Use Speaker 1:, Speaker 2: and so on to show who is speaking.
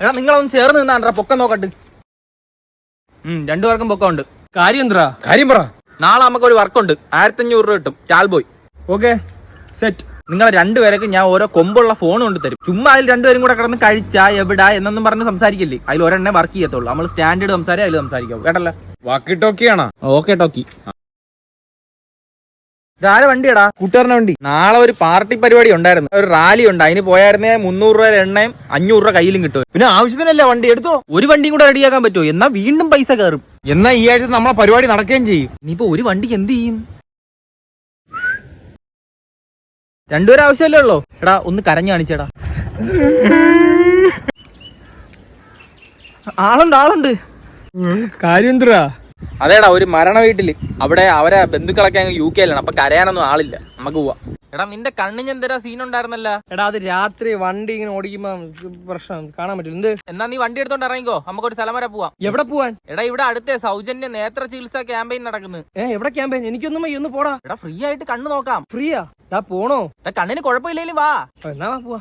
Speaker 1: എടാ നിങ്ങളൊന്ന് ചേർന്ന് നിന്നാണ്ട്രാ പൊക്കം നോക്കട്ട്. ഉം രണ്ടുപേർക്കും പൊക്കം ഉണ്ട്
Speaker 2: കാര്യം എന്താ
Speaker 3: കാര്യം പറ.
Speaker 1: നാളെ നമുക്ക് ഒരു വർക്കുണ്ട്. ആയിരത്തി അഞ്ഞൂറ് രൂപ കിട്ടും. ടാൽബോയ്
Speaker 2: ഓക്കെ സെറ്റ്
Speaker 1: നിങ്ങൾ രണ്ടുപേരൊക്കെ ഞാൻ ഓരോ കൊമ്പുള്ള ഫോൺ കൊണ്ട് തരും. ചുമ്മാ അതിൽ രണ്ടുപേരും കൂടെ കിടന്ന് കഴിച്ചാ എവിടാ എന്നൊന്നും പറഞ്ഞ് സംസാരിക്കില്ലേ? അതിൽ ഒരെണ്ണേ വർക്ക് ചെയ്യത്തുള്ളൂ. നമ്മൾ സ്റ്റാൻഡേർഡ് സംസാരം അതിൽ സംസാരിക്കാവൂ. കേട്ടല്ലോ?
Speaker 3: വാക്കി ടോക്കിയാണോ
Speaker 1: ഓക്കെ ടോക്കി. ഇതാരെ വണ്ടിയടാ?
Speaker 3: കൂട്ടുകാരന വണ്ടി.
Speaker 1: നാളെ ഒരു പാർട്ടി പരിപാടി ഉണ്ടായിരുന്നു. ഒരു റാലി ഉണ്ട്. അതിന് പോയായിരുന്നേ മുന്നൂറ് രൂപ എണ്ണയും അഞ്ഞൂറ് രൂപ കയ്യിലും കിട്ടും.
Speaker 3: പിന്നെ ആവശ്യത്തിനല്ലേ വണ്ടി? എടുത്തോ.
Speaker 1: ഒരു വണ്ടിയും കൂടെ റെഡിയാക്കാൻ പറ്റുമോ? എന്നാ വീണ്ടും പൈസ കയറും.
Speaker 3: എന്നാ ഈ ആഴ്ച നമ്മളെ പരിപാടി നടക്കുകയും ചെയ്യും.
Speaker 1: ഇനിയിപ്പോ ഒരു വണ്ടിക്ക് എന്ത് ചെയ്യും? രണ്ടുപേരും ആവശ്യമല്ലേ ഉള്ളോ? എടാ ഒന്ന് കരഞ്ഞു കാണിച്ചേടാ. ആളുണ്ട് ആളുണ്ട്.
Speaker 2: കാര്യം എന്താ
Speaker 1: അതേടാ ഒരു മരണ വീട്ടിൽ. അവിടെ അവരെ ബന്ധുക്കളൊക്കെ യു കെയിലാണ് അപ്പൊ കരയാനൊന്നും ആളില്ല. നമുക്ക് പോവാ. എടാ നിന്റെ കണ്ണിന് എന്തെരാ സീൻ ഉണ്ടായിരുന്നല്ല?
Speaker 2: എടാ അത് രാത്രി വണ്ടി ഇങ്ങനെ ഓടിക്കുമ്പോ പ്രശ്നം. കാണാൻ പറ്റില്ല. എന്ത്?
Speaker 1: എന്നാ നീ വണ്ടി എടുത്തോണ്ട് ഇറങ്ങിക്കോ. നമുക്ക് ഒരു സ്ഥലം വരെ പോവാം.
Speaker 2: എവിടെ പോവാൻ?
Speaker 1: എടാ ഇവിടെ അടുത്ത സൗജന്യ നേത്ര ചികിത്സ ക്യാമ്പയിൻ നടക്കുന്നു.
Speaker 2: ഏ എവിടെ ക്യാമ്പയിൻ? എനിക്കൊന്നും വയ്യ. ഒന്ന് പോടാ.
Speaker 1: എടാ ഫ്രീ ആയിട്ട് കണ്ണ് നോക്കാം.
Speaker 2: ഫ്രീയാ? എടാ പോണോ?
Speaker 1: കണ്ണിന് കുഴപ്പമില്ലേലും വാ.
Speaker 2: എന്നാ പോവാ.